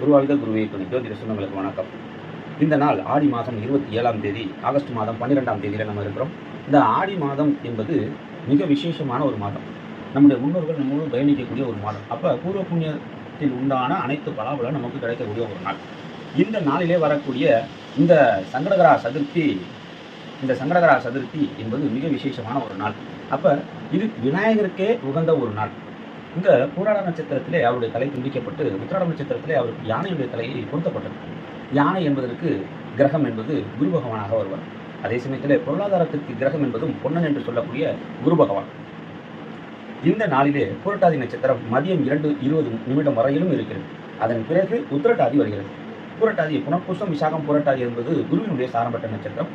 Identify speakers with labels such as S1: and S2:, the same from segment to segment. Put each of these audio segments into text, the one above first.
S1: குருவாழ்க குருவே துணை ஜோதிட சொந்தங்களுக்கு வணக்கம். இந்த நாள் ஆடி மாதம் இருபத்தி ஏழாம் தேதி ஆகஸ்ட் மாதம் பன்னிரெண்டாம் தேதியில் நம்ம இருக்கிறோம். இந்த ஆடி மாதம் என்பது மிக விசேஷமான ஒரு மாதம். நம்முடைய முன்னோர்கள் நம்மளும் பயணிக்கக்கூடிய ஒரு மாதம். அப்போ பூர்வ புண்ணியத்தில் உண்டான அனைத்து பலாபலம் நமக்கு கிடைக்கக்கூடிய ஒரு நாள். இந்த நாளிலே வரக்கூடிய இந்த சங்கடகரா சதுர்த்தி இந்த சங்கடகரா சதுர்த்தி என்பது மிக விசேஷமான ஒரு நாள். அப்போ இது விநாயகருக்கே உகந்த ஒரு நாள். இந்த பூராட நட்சத்திரத்திலே அவருடைய தலை துண்டிக்கப்பட்டு உத்திராட நட்சத்திரத்திலே அவருக்கு யானையுடைய தலையை பொருத்தப்பட்டது யானை என்பதற்கு கிரகம் என்பது குரு பகவானாக வருவார். அதே சமயத்திலே பொருளாதாரத்திற்கு கிரகம் என்பதும் பொன்னன் என்று சொல்லக்கூடிய குரு பகவான். இந்த நாளிலே புரட்டாதி நட்சத்திரம் மதியம் இரண்டு இருபது நிமிடம் வரையிலும் இருக்கிறது. அதன் பிறகு உத்திரட்டாதி வருகிறது. புரட்டாதி புனர்பூசம் விசாகம் புரட்டாதி என்பது குருவினுடைய சாரம்பட்ட நட்சத்திரம்.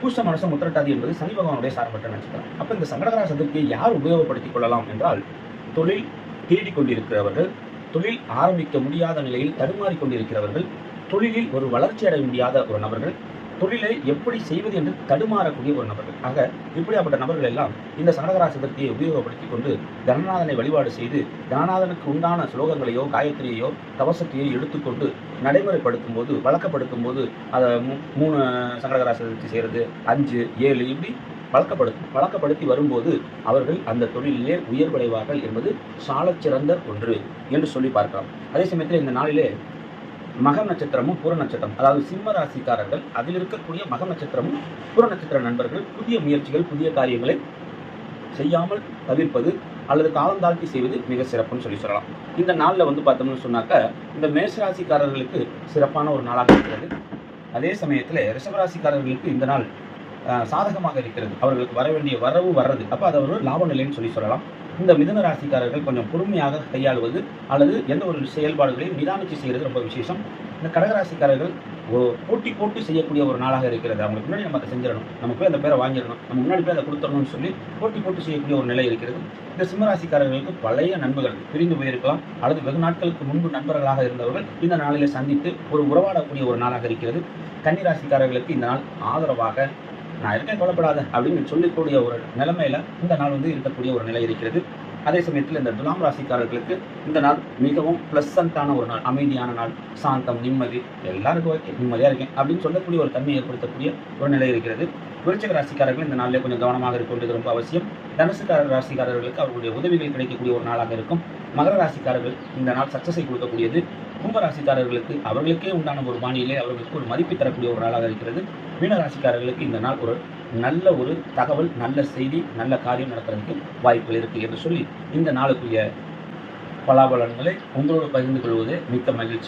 S1: பூச மனசம் உத்திரட்டாதி என்பது சனி பகவானுடைய சாரம்பட்ட நட்சத்திரம். அப்போ இந்த சங்கடகரா சதுர்த்தியை யார் உபயோகப்படுத்திக் கொள்ளலாம் என்றால் தொழில் தேடிக் கொண்டிருக்கிறவர்கள் தொழில் ஆரம்பிக்க முடியாத நிலையில் தடுமாறிக் கொண்டிருக்கிறவர்கள் தொழிலில் ஒரு வளர்ச்சி அடைய முடியாத ஒரு நபர்கள் தொழிலை எப்படி செய்வது என்று தடுமாறக்கூடிய ஒரு நபர்கள். ஆக இப்படியாப்பட்ட நபர்கள் எல்லாம் இந்த சங்கடகரா சதுர்த்தியை உபயோகப்படுத்திக் கொண்டு தனநாதனை வழிபாடு செய்து தனநாதனுக்கு உண்டான ஸ்லோகங்களையோ காயத்ரியையோ கவசத்தையோ எடுத்துக்கொண்டு நடைமுறைப்படுத்தும் போது வழக்கப்படுத்தும் போது அதை மூ- மூணு சங்கடகரா சதுர்த்தி செய்கிறது அஞ்சு ஏழு இப்படி பழக்கப்படு பழக்கப்படுத்தி வரும்போது அவர்கள் அந்த தொழிலிலே உயர்வடைவார்கள் என்பது சாலச்சிறந்த ஒன்று என்று சொல்லி பார்க்கலாம். அதே சமயத்தில் இந்த நாளிலே மக நட்சத்திரமும் பூர நட்சத்திரம் அதாவது சிம்ம ராசிக்காரர்கள் அதில் இருக்கக்கூடிய மக நட்சத்திரமும் பூர நட்சத்திர நண்பர்கள் புதிய முயற்சிகள் புதிய காரியங்களை செய்யாமல் தவிர்ப்பது அல்லது காலம் தாழ்த்தி செய்வது மிக சிறப்புன்னு சொல்லி சொல்லலாம். இந்த நாளில் வந்து பார்த்தோம்னு சொன்னாக்க இந்த மேஷராசிக்காரர்களுக்கு சிறப்பான ஒரு நாளாக இருக்கிறது. அதே சமயத்தில் ரிஷபராசிக்காரர்களுக்கு இந்த நாள் சாதகமாக இருக்கிறது. அவர்களுக்கு வர வேண்டிய வரவு வர்றது. அப்போ அது ஒரு லாப நிலைன்னு சொல்லி சொல்லலாம். இந்த மிதன ராசிக்காரர்கள் கொஞ்சம் பொறுமையாக கையாளுவது அல்லது எந்த ஒரு செயல்பாடுகளையும் நிதானித்து செய்கிறது ரொம்ப விசேஷம். இந்த கடகராசிக்காரர்கள் ஒரு போட்டி போட்டு செய்யக்கூடிய ஒரு நாளாக இருக்கிறது. அவங்களுக்கு முன்னாடி நம்ம அதை செஞ்சிடணும். நம்ம போய் அந்த பேரை வாங்கிடணும். நம்ம முன்னாடி போய் அதை கொடுத்துடணும்னு சொல்லி போட்டி போட்டு செய்யக்கூடிய ஒரு நிலை இருக்கிறது. இந்த சிம்மராசிக்காரர்களுக்கு பழைய நண்பர்கள் பிரிந்து போயிருக்கலாம். அல்லது வெகு நாட்களுக்கு முன்பு நண்பர்களாக இருந்தவர்கள் இந்த நாளில் சந்தித்து ஒரு உறவாடக்கூடிய ஒரு நாளாக இருக்கிறது. கன்னிராசிக்காரர்களுக்கு இந்த நாள் ஆதரவாக நான் இருக்கேன் கவலைப்படாத அப்படின்னு சொல்லக்கூடிய ஒரு நிலைமையில இந்த நாள் வந்து இருக்கக்கூடிய ஒரு நிலை இருக்கிறது. அதே சமயத்தில் இந்த துலாம் ராசிக்காரர்களுக்கு இந்த நாள் மிகவும் ப்ளசண்ட்டான ஒரு நாள் அமைதியான நாள் சாந்தம் நிம்மதி எல்லாருக்கும் ஓகே நிம்மதியாக இருக்கேன் அப்படின்னு சொல்லக்கூடிய ஒரு தன்மை ஏற்படுத்தக்கூடிய ஒரு நிலை இருக்கிறது. விருச்சக ராசிக்காரர்கள் இந்த நாளில் கொஞ்சம் கவனமாக இருக்க வேண்டியது ரொம்ப அவசியம். தனுசுக்கார ராசிக்காரர்களுக்கு அவர்களுடைய உதவிகள் கிடைக்கக்கூடிய ஒரு நாளாக இருக்கும். மகர ராசிக்காரர்கள் இந்த நாள் சக்ஸஸை கொடுக்கக்கூடியது. கும்பராசிக்காரர்களுக்கு அவர்களுக்கே உண்டான ஒரு பாணியிலே அவர்களுக்கு ஒரு மதிப்பு தரக்கூடிய ஒரு நாளாக இருக்கிறது. மீன ராசிக்காரர்களுக்கு இந்த நாள் ஒரு நல்ல ஒரு தகவல் நல்ல செய்தி நல்ல காரியம் நடக்கிறதுக்கு வாய்ப்புகள் இருக்கு என்று சொல்லி இந்த நாளுக்குரிய பலாபலன்களை உங்களோடு பகிர்ந்து கொள்வது மிக்க மகிழ்ச்சி.